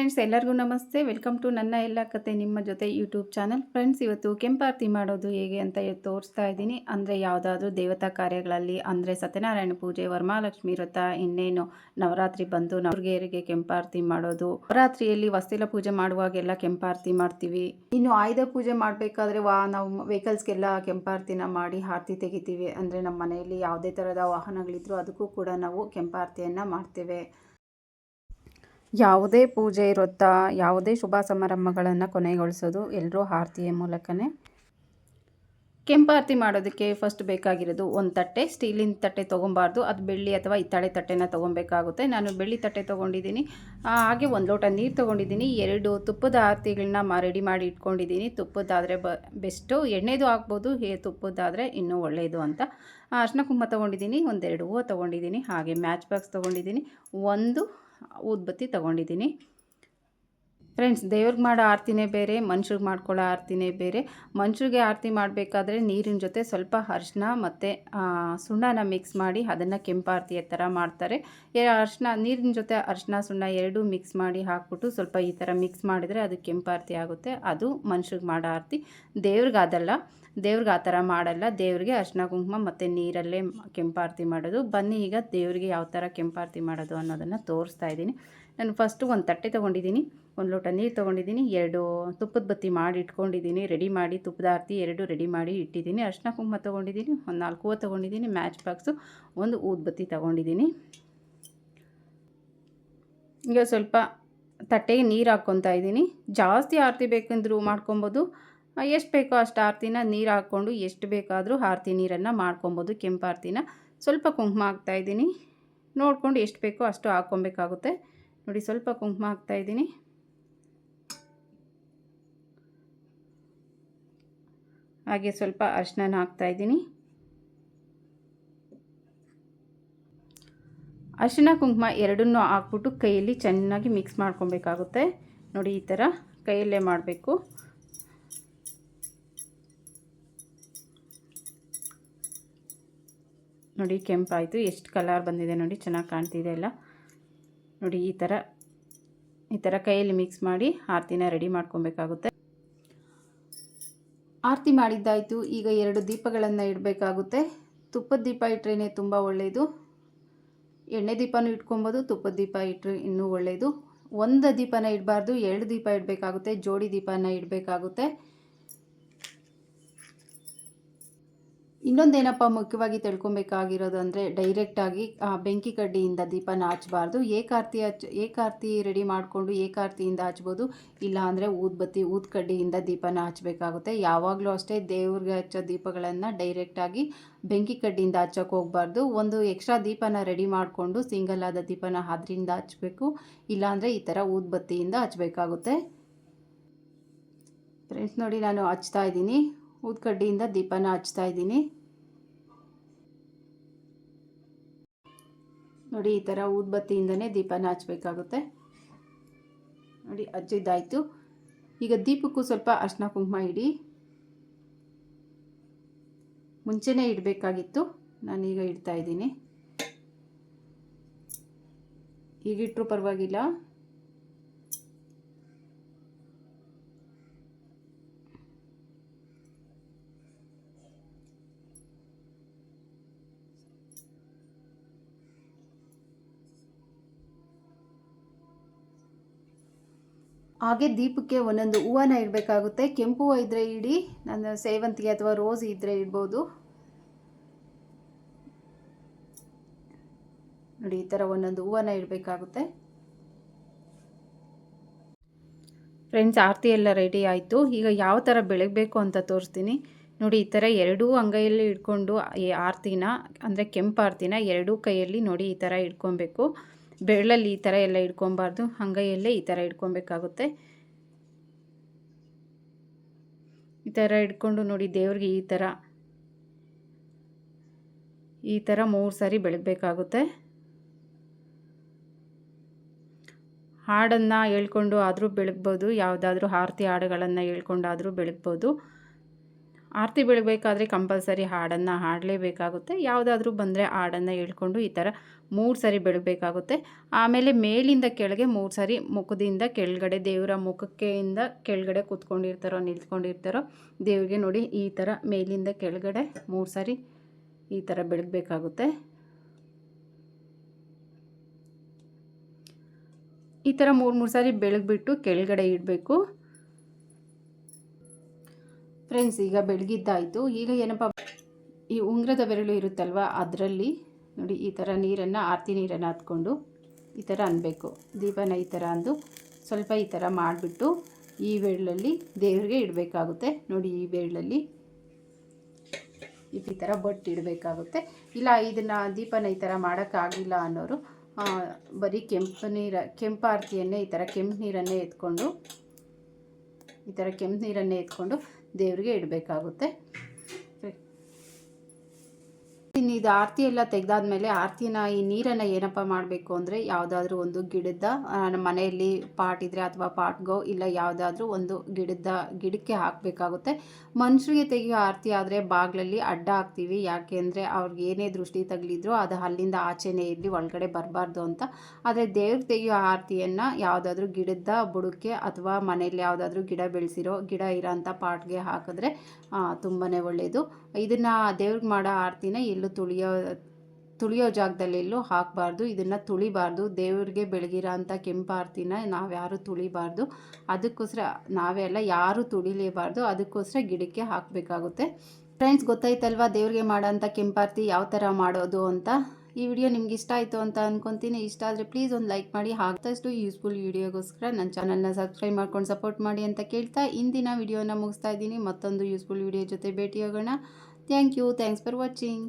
Friends ಎಲ್ಲರಿಗೂ ನಮಸ್ತೆ. Welcome to ನನ್ನ ಎಲ್ಲ ಕತೆ ನಿಮ್ಮ ಜೊತೆ ಯೂಟ್ಯೂಬ್ ಚಾನಲ್ ಫ್ರೆಂಡ್ಸ್ ಇವತ್ತು ಕೆಂಪಾರತಿ ಮಾಡೋದು ಹೇಗೆ ಅಂತ ತೋರಿಸ್ತಾ ಇದ್ದೀನಿ. ಅಂದರೆ ಯಾವುದಾದ್ರೂ ದೇವತಾ ಕಾರ್ಯಗಳಲ್ಲಿ, ಅಂದರೆ ಸತ್ಯನಾರಾಯಣ ಪೂಜೆ, ವರಮಹಾಲಕ್ಷ್ಮಿ ವ್ರತ, ಇನ್ನೇನು ನವರಾತ್ರಿ ಬಂದು ನವರ್ಗೇರಿಗೆ ಕೆಂಪಾರತಿ ಮಾಡೋದು. ನವರಾತ್ರಿಯಲ್ಲಿ ವಸ್ತಿಲ ಪೂಜೆ ಮಾಡುವಾಗೆಲ್ಲ ಕೆಂಪಾರತಿ ಮಾಡ್ತೀವಿ. ಇನ್ನು ಆಯುಧ ಪೂಜೆ ಮಾಡಬೇಕಾದ್ರೆ ವಾ, ನಾವು ವೆಹಿಕಲ್ಸ್ಗೆಲ್ಲ ಕೆಂಪಾರತಿನ ಮಾಡಿ ಆರತಿ ತೆಗಿತೀವಿ. ಅಂದರೆ ನಮ್ಮ ಮನೆಯಲ್ಲಿ ಯಾವುದೇ ಥರದ ವಾಹನಗಳಿದ್ರು ಅದಕ್ಕೂ ಕೂಡ ನಾವು ಕೆಂಪಾರತಿಯನ್ನು ಮಾಡ್ತೇವೆ. ಯಾವುದೇ ಪೂಜೆ ಇರುತ್ತಾ ಯಾವುದೇ ಶುಭ ಸಮಾರಂಭಗಳನ್ನು ಕೊನೆಗೊಳಿಸೋದು ಎಲ್ಲರೂ ಆರತಿಯ ಮೂಲಕನೇ. ಕೆಂಪಾರತಿ ಮಾಡೋದಕ್ಕೆ ಫಸ್ಟ್ ಬೇಕಾಗಿರೋದು ಒಂದು ತಟ್ಟೆ ಸ್ಟೀಲಿನ ತಟ್ಟೆ ತೊಗೊಬಾರ್ದು. ಅದು ಬೆಳ್ಳಿ ಅಥವಾ ಇತ್ತಾಳೆ ತಟ್ಟೆನ ತೊಗೊಬೇಕಾಗುತ್ತೆ. ನಾನು ಬೆಳ್ಳಿ ತಟ್ಟೆ ತೊಗೊಂಡಿದ್ದೀನಿ. ಹಾಗೆ ಒಂದು ಲೋಟ ನೀರು ತೊಗೊಂಡಿದ್ದೀನಿ. ಎರಡು ತುಪ್ಪದ ಆರತಿಗಳನ್ನ ರೆಡಿ ಮಾಡಿ ಇಟ್ಕೊಂಡಿದ್ದೀನಿ. ತುಪ್ಪದಾದರೆ ಬ, ಬೆಸ್ಟು. ಎಣ್ಣೆದು ಹಾಕ್ಬೋದು ಹೇ, ತುಪ್ಪದಾದರೆ ಇನ್ನೂ ಒಳ್ಳೆಯದು ಅಂತ. ಅರ್ಶಿನ ಕುಂಕುಮ ತೊಗೊಂಡಿದ್ದೀನಿ. ಒಂದೆರಡು ಹೂವು ತೊಗೊಂಡಿದ್ದೀನಿ. ಹಾಗೆ ಮ್ಯಾಚ್ ಬಾಕ್ಸ್ ತೊಗೊಂಡಿದ್ದೀನಿ. ಒಂದು ಊದ್ಬತ್ತಿ ತೊಗೊಂಡಿದ್ದೀನಿ. ಫ್ರೆಂಡ್ಸ್ ದೇವ್ರಿಗೆ ಮಾಡೋ ಆರತಿನೇ ಬೇರೆ ಮನುಷ್ಯರಿಗೆ ಮಾಡ್ಕೊಳ್ಳೋ ಆರತಿನೇ ಬೇರೆ. ಮನುಷ್ಯರಿಗೆ ಆರತಿ ಮಾಡಬೇಕಾದ್ರೆ ನೀರಿನ ಜೊತೆ ಸ್ವಲ್ಪ ಅರಿಶಿನ ಮತ್ತು ಸುಣ್ಣನ ಮಿಕ್ಸ್ ಮಾಡಿ ಅದನ್ನು ಕೆಂಪಾರತಿಯ ಥರ ಮಾಡ್ತಾರೆ. ಅರಿಶಿನ, ನೀರಿನ ಜೊತೆ ಅರಿಶಿನ, ಸುಣ್ಣ ಎರಡೂ ಮಿಕ್ಸ್ ಮಾಡಿ ಹಾಕ್ಬಿಟ್ಟು ಸ್ವಲ್ಪ ಈ ಥರ ಮಿಕ್ಸ್ ಮಾಡಿದರೆ ಅದು ಕೆಂಪಾರತಿ ಆಗುತ್ತೆ. ಅದು ಮನುಷ್ಯರಿಗೆ ಮಾಡೋ ಆರತಿ. ದೇವ್ರಿಗೆ ಅದಲ್ಲ. ದೇವ್ರಿಗೆ ಆ ಥರ ಮಾಡಲ್ಲ. ದೇವ್ರಿಗೆ ಅರ್ಶಿನ, ಕುಂಕುಮ ಮತ್ತು ನೀರಲ್ಲೇ ಕೆಂಪಾರತಿ ಮಾಡೋದು. ಬನ್ನಿ ಈಗ ದೇವರಿಗೆ ಯಾವ ಥರ ಕೆಂಪಾರತಿ ಮಾಡೋದು ಅನ್ನೋದನ್ನು ತೋರಿಸ್ತಾ ಇದ್ದೀನಿ. ನಾನು ಫಸ್ಟು ಒಂದು ತಟ್ಟೆ ತೊಗೊಂಡಿದ್ದೀನಿ, ಒಂದು ಲೋಟ ನೀರು ತೊಗೊಂಡಿದ್ದೀನಿ, ಎರಡು ತುಪ್ಪದ ಬತ್ತಿ ಮಾಡಿ ಇಟ್ಕೊಂಡಿದ್ದೀನಿ ರೆಡಿ ಮಾಡಿ ತುಪ್ಪದ ಆರತಿ ಎರಡು ರೆಡಿ ಮಾಡಿ ಇಟ್ಟಿದ್ದೀನಿ ಅರ್ಶಿನ ಕುಂಕುಮ ತೊಗೊಂಡಿದ್ದೀನಿ, ಒಂದು ನಾಲ್ಕು ಹೂವು ತೊಗೊಂಡಿದ್ದೀನಿ ಮ್ಯಾಚ್ ಬಾಕ್ಸು ಒಂದು ಊದ್ಬತ್ತಿ ತೊಗೊಂಡಿದ್ದೀನಿ. ಈಗ ಸ್ವಲ್ಪ ತಟ್ಟೆಗೆ ನೀರು ಹಾಕ್ಕೊತಾ ಇದ್ದೀನಿ. ಜಾಸ್ತಿ ಆರತಿ ಬೇಕೆಂದರೂ ಮಾಡ್ಕೊಬೋದು. ಎಷ್ಟು ಬೇಕೋ ಅಷ್ಟು ಆರತಿನ ನೀರು ಹಾಕ್ಕೊಂಡು ಎಷ್ಟು ಬೇಕಾದರೂ ಆರತಿ ನೀರನ್ನು ಮಾಡ್ಕೊಬೋದು, ಕೆಂಪು ಆರತಿನ. ಸ್ವಲ್ಪ ಕುಂಕುಮ ಹಾಕ್ತಾಯಿದ್ದೀನಿ ನೋಡಿಕೊಂಡು ಎಷ್ಟು ಬೇಕೋ ಅಷ್ಟು ಹಾಕ್ಕೊಬೇಕಾಗುತ್ತೆ. ನೋಡಿ ಸ್ವಲ್ಪ ಕುಂಕುಮ ಹಾಕ್ತಾಯಿದ್ದೀನಿ ಹಾಗೆ ಸ್ವಲ್ಪ ಅರಿಶಿಣನ ಹಾಕ್ತಾ ಇದ್ದೀನಿ. ಅರಿಶಿನ ಕುಂಕುಮ ಎರಡನ್ನೂ ಹಾಕ್ಬಿಟ್ಟು ಕೈಯಲ್ಲಿ ಚೆನ್ನಾಗಿ ಮಿಕ್ಸ್ ಮಾಡ್ಕೊಬೇಕಾಗುತ್ತೆ. ನೋಡಿ ಈ ಥರ ಕೈಯಲ್ಲೇ ಮಾಡಬೇಕು. ನೋಡಿ ಕೆಂಪಾಯಿತು. ಎಷ್ಟು ಕಲರ್ ಬಂದಿದೆ ನೋಡಿ, ಚೆನ್ನಾಗಿ ಕಾಣ್ತಿದೆ ಎಲ್ಲ ನೋಡಿ, ಈ ಥರ ಈ ಥರ ಕೈಯಲ್ಲಿ ಮಿಕ್ಸ್ ಮಾಡಿ ಆರತಿನ ರೆಡಿ ಮಾಡ್ಕೊಬೇಕಾಗುತ್ತೆ. ಆರತಿ ಮಾಡಿದ್ದಾಯಿತು. ಈಗ ಎರಡು ದೀಪಗಳನ್ನು ಇಡಬೇಕಾಗುತ್ತೆ. ತುಪ್ಪದ ದೀಪ ಇಟ್ಟರೆ ತುಂಬ ಒಳ್ಳೆಯದು ಎಣ್ಣೆ ದೀಪನೂ ಇಟ್ಕೊಬೋದು, ತುಪ್ಪದ ದೀಪ ಇಟ್ಟರೆ ಇನ್ನೂ ಒಳ್ಳೆಯದು ಒಂದು ದೀಪನ ಇಡಬಾರ್ದು, ಎರಡು ದೀಪ ಇಡಬೇಕಾಗುತ್ತೆ, ಜೋಡಿ ದೀಪನ ಇಡಬೇಕಾಗುತ್ತೆ. ಇನ್ನೊಂದೇನಪ್ಪ ಮುಖ್ಯವಾಗಿ ತಿಳ್ಕೊಬೇಕಾಗಿರೋದು ಅಂದರೆ ಡೈರೆಕ್ಟಾಗಿ ಬೆಂಕಿ ಕಡ್ಡಿಯಿಂದ ದೀಪನ ಹಚ್ಬಾರ್ದು ಏಕಾರ್ತಿ ಹಚ್ ಏಕಾರ್ತಿ ರೆಡಿ ಮಾಡಿಕೊಂಡು ಏಕಾರ್ತಿಯಿಂದ ಹಚ್ಬೋದು. ಇಲ್ಲ ಅಂದರೆ ಊದ್ಬತ್ತಿ ಊದ್ ಕಡ್ಡಿಯಿಂದ ದೀಪನ ಹಚ್ಚಬೇಕಾಗುತ್ತೆ ಯಾವಾಗಲೂ ಅಷ್ಟೇ ದೇವ್ರಿಗೆ ಹಚ್ಚೋ ದೀಪಗಳನ್ನು ಡೈರೆಕ್ಟಾಗಿ ಬೆಂಕಿ ಕಡ್ಡಿಯಿಂದ ಹಚ್ಚೋಕೆ ಹೋಗ್ಬಾರ್ದು. ಒಂದು ಎಕ್ಸ್ಟ್ರಾ ದೀಪನ ರೆಡಿ ಮಾಡಿಕೊಂಡು ಸಿಂಗಲ್ ಆದ ದೀಪನ ಅದರಿಂದ ಹಚ್ಚಬೇಕು ಇಲ್ಲಾಂದರೆ ಈ ಥರ ಊದ್ಬತ್ತಿಯಿಂದ ಹಚ್ಚಬೇಕಾಗುತ್ತೆ ಫ್ರೆಂಡ್ಸ್ ನೋಡಿ, ನಾನು ಹಚ್ತಾ ಇದ್ದೀನಿ. ಊದ್ಕಡ್ಡಿಯಿಂದ ದೀಪನ ಹಚ್ತಾ ಇದ್ದೀನಿ. ನೋಡಿ, ಈ ಥರ ಊದ್ಬತ್ತಿಯಿಂದನೇ ದೀಪನ ಹಚ್ಬೇಕಾಗುತ್ತೆ. ನೋಡಿ, ಹಚ್ಚಿದ್ದಾಯಿತು. ಈಗ ದೀಪಕ್ಕೂ ಸ್ವಲ್ಪ ಅರ್ಶಿನ ಕುಂಕುಮ ಇಡಿ. ಮುಂಚೆನೇ ಇಡಬೇಕಾಗಿತ್ತು, ನಾನೀಗ ಇಡ್ತಾ ಇದ್ದೀನಿ. ಈಗಿಟ್ಟರೂ ಪರವಾಗಿಲ್ಲ. ಹಾಗೆ ದೀಪಕ್ಕೆ ಒಂದೊಂದು ಹೂವನ್ನ ಇಡಬೇಕಾಗುತ್ತೆ. ಕೆಂಪು ಹೂವು ಇದ್ದರೆ ಇಡಿ, ನನ್ನ ಸೇವಂತಿಗೆ ಅಥವಾ ರೋಸ್ ಇದ್ದರೆ ಇಡ್ಬೋದು. ನೋಡಿ, ಈ ಥರ ಒಂದೊಂದು ಹೂವನ್ನ ಇಡಬೇಕಾಗುತ್ತೆ. ಫ್ರೆಂಡ್ಸ್, ಆರತಿ ಎಲ್ಲ ರೆಡಿ ಆಯಿತು. ಈಗ ಯಾವ ಥರ ಬೆಳಗಬೇಕು ಅಂತ ತೋರಿಸ್ತೀನಿ. ನೋಡಿ, ಈ ಥರ ಎರಡೂ ಅಂಗೈಯಲ್ಲಿ ಇಟ್ಕೊಂಡು ಈ ಆರತಿನ, ಅಂದರೆ ಕೆಂಪು ಆರತಿನ ಎರಡೂ ಕೈಯಲ್ಲಿ ನೋಡಿ ಈ ಥರ ಇಟ್ಕೊಬೇಕು. ಬೆರಳಲ್ಲಿ ಈ ಥರ ಎಲ್ಲ ಇಟ್ಕೊಬಾರ್ದು ಅಂಗೈಯಲ್ಲೇ ಈ ಥರ ಇಟ್ಕೊಬೇಕಾಗುತ್ತೆ ಈ ಥರ ಇಟ್ಕೊಂಡು ನೋಡಿ ದೇವ್ರಿಗೆ ಈ ಥರ ಈ ಥರ ಮೂರು ಸಾರಿ ಬೆಳಗಬೇಕಾಗುತ್ತೆ. ಹಾಡನ್ನು ಹೇಳ್ಕೊಂಡು ಆದರೂ ಬೆಳಗ್ಬೋದು, ಯಾವುದಾದ್ರೂ ಆರತಿ ಹಾಡುಗಳನ್ನು ಹೇಳ್ಕೊಂಡಾದರೂ ಬೆಳಗ್ಬೋದು. ಆರತಿ ಬೆಳಗಬೇಕಾದ್ರೆ ಕಂಪಲ್ಸರಿ ಹಾಡನ್ನು ಹಾಡಲೇಬೇಕಾಗುತ್ತೆ. ಯಾವುದಾದ್ರೂ ಬಂದರೆ ಹಾಡನ್ನು ಹೇಳ್ಕೊಂಡು ಈ ಥರ ಮೂರು ಸಾರಿ ಬೆಳಗಬೇಕಾಗುತ್ತೆ ಆಮೇಲೆ ಮೇಲಿಂದ ಕೆಳಗೆ ಮೂರು ಸಾರಿ ಮುಖದಿಂದ ಕೆಳಗಡೆ ದೇವರ ಮುಖಕ್ಕೆಯಿಂದ ಕೆಳಗಡೆ ಕೂತ್ಕೊಂಡಿರ್ತಾರೋ ನಿಂತ್ಕೊಂಡಿರ್ತಾರೋ ದೇವರಿಗೆ ನೋಡಿ ಈ ಥರ ಮೇಲಿಂದ ಕೆಳಗಡೆ ಮೂರು ಸಾರಿ ಈ ಥರ ಬೆಳಗಬೇಕಾಗುತ್ತೆ ಈ ಥರ ಮೂರು ಮೂರು ಸಾರಿ ಬೆಳಗ್ಬಿಟ್ಟು ಕೆಳಗಡೆ ಇಡಬೇಕು. ಫ್ರೆಂಡ್ಸ್ ಈಗ ಬೆಳಗಿದ್ದಾಯಿತು. ಈಗ ಏನಪ್ಪ, ಈ ಉಂಗ್ರದ ಬೆರಳು ಇರುತ್ತಲ್ವ, ಅದರಲ್ಲಿ? ನೋಡಿ, ಈ ಥರ ನೀರನ್ನು, ಆರತಿ ನೀರನ್ನು ಹತ್ಕೊಂಡು ಈ ಥರ ಅನ್ನಬೇಕು ದೀಪನ ಈ ಥರ ಅಂದು ಸ್ವಲ್ಪ ಈ ಥರ ಮಾಡಿಬಿಟ್ಟು ಈ ಬೆರಳಲ್ಲಿ ದೇವರಿಗೆ ಇಡಬೇಕಾಗುತ್ತೆ. ನೋಡಿ, ಈ ಬೆರಳಲ್ಲಿ ಈ ಥರ ಬೊಟ್ಟು ಇಡಬೇಕಾಗುತ್ತೆ. ಇಲ್ಲ, ಇದನ್ನು ದೀಪನ ಈ ಥರ ಮಾಡೋಕ್ಕಾಗಿಲ್ಲ ಅನ್ನೋರು ಬರೀ ಕೆಂಪು ನೀರ ಕೆಂಪು ಆರತಿಯನ್ನೇ ಈ ಥರ ಕೆಂಪು ನೀರನ್ನೇ ಎತ್ಕೊಂಡು ಈ ಥರ ಕೆಂಪು ನೀರನ್ನೇ ಎತ್ಕೊಂಡು ದೇವರಿಗೆ ಇಡಬೇಕಾಗುತ್ತೆ. ಇನ್ನು ಇದು ಆರತಿ ಎಲ್ಲ ತೆಗೆದಾದ್ಮೇಲೆ ಆರತಿನ ಈ ನೀರನ್ನು ಏನಪ್ಪ ಮಾಡಬೇಕು ಅಂದರೆ ಯಾವುದಾದ್ರೂ ಒಂದು ಗಿಡದ ನಮ್ಮ ಮನೆಯಲ್ಲಿ ಪಾಟ್ ಇದ್ದರೆ ಅಥವಾ ಪಾಟ್ಗೋ ಇಲ್ಲ ಯಾವುದಾದ್ರೂ ಒಂದು ಗಿಡದ ಗಿಡಕ್ಕೆ ಹಾಕಬೇಕಾಗುತ್ತೆ. ಮನುಷ್ಯರಿಗೆ ತೆಗೆಯೋ ಆರತಿ ಆದರೆ ಬಾಗಿಲಲ್ಲಿ ಅಡ್ಡ ಹಾಕ್ತೀವಿ. ಯಾಕೆ ಅಂದರೆ ಅವ್ರಿಗೆ ಏನೇ ದೃಷ್ಟಿ ತಗಲಿದ್ರು ಅದು ಅಲ್ಲಿಂದ ಆಚೆನೇ ಇರಲಿ, ಒಳಗಡೆ ಬರಬಾರ್ದು ಅಂತ. ಆದರೆ ದೇವ್ರಿಗೆ ತೆಗೆಯೋ ಆರತಿಯನ್ನು ಯಾವುದಾದ್ರೂ ಗಿಡದ ಬುಡಕ್ಕೆ ಅಥವಾ ಮನೆಯಲ್ಲಿ ಯಾವುದಾದ್ರೂ ಗಿಡ ಬೆಳೆಸಿರೋ, ಗಿಡ ಇರೋಂಥ ಪಾಟ್ಗೆ ಹಾಕಿದ್ರೆ ತುಂಬಾ ಒಳ್ಳೆಯದು ಇದನ್ನು ದೇವ್ರಿಗೆ ಮಾಡೋ ಆರತಿನ ಎಲ್ಲೂ ತುಳಿಯೋ ತುಳಿಯೋ ಜಾಗದಲ್ಲೆಲ್ಲೂ ಹಾಕಬಾರ್ದು, ಇದನ್ನು ತುಳಿಬಾರ್ದು. ದೇವ್ರಿಗೆ ಬೆಳಗಿರೋ ಅಂಥ ಕೆಂಪಾರ್ತಿನ ನಾವ್ಯಾರು ತುಳಿಬಾರ್ದು. ಅದಕ್ಕೋಸ್ಕರ ನಾವೇ ಅಲ್ಲ, ಯಾರೂ ತುಳಿಲೇಬಾರ್ದು. ಅದಕ್ಕೋಸ್ಕರ ಗಿಡಕ್ಕೆ ಹಾಕಬೇಕಾಗುತ್ತೆ. ಫ್ರೆಂಡ್ಸ್, ಗೊತ್ತಾಯ್ತಲ್ವಾ ದೇವ್ರಿಗೆ ಮಾಡೋಂಥ ಕೆಂಪಾರ್ತಿ ಯಾವ ಥರ ಮಾಡೋದು ಅಂತ? ಈ ವಿಡಿಯೋ ನಿಮ್ಗೆ ಇಷ್ಟ ಆಯಿತು ಅಂತ ಅನ್ಕೊತೀನಿ. ಇಷ್ಟ ಆದರೆ ಪ್ಲೀಸ್ ಒಂದು ಲೈಕ್ ಮಾಡಿ. ಹಾಕ್ತಷ್ಟು ಯೂಸ್ಫುಲ್ ವಿಡಿಯೋಗೋಸ್ಕರ ನನ್ನ ಚಾನಲ್ನ ಸಬ್ಸ್ಕ್ರೈಬ್ ಮಾಡ್ಕೊಂಡು ಸಪೋರ್ಟ್ ಮಾಡಿ ಅಂತ ಕೇಳ್ತಾ ಇಂದಿನ ವಿಡಿಯೋನ ಮುಗಿಸ್ತಾ ಇದ್ದೀನಿ. ಮತ್ತೊಂದು ಯೂಸ್ಫುಲ್ ವಿಡಿಯೋ ಜೊತೆ ಭೇಟಿಯಾಗೋಣ. Thank you. Thanks for watching.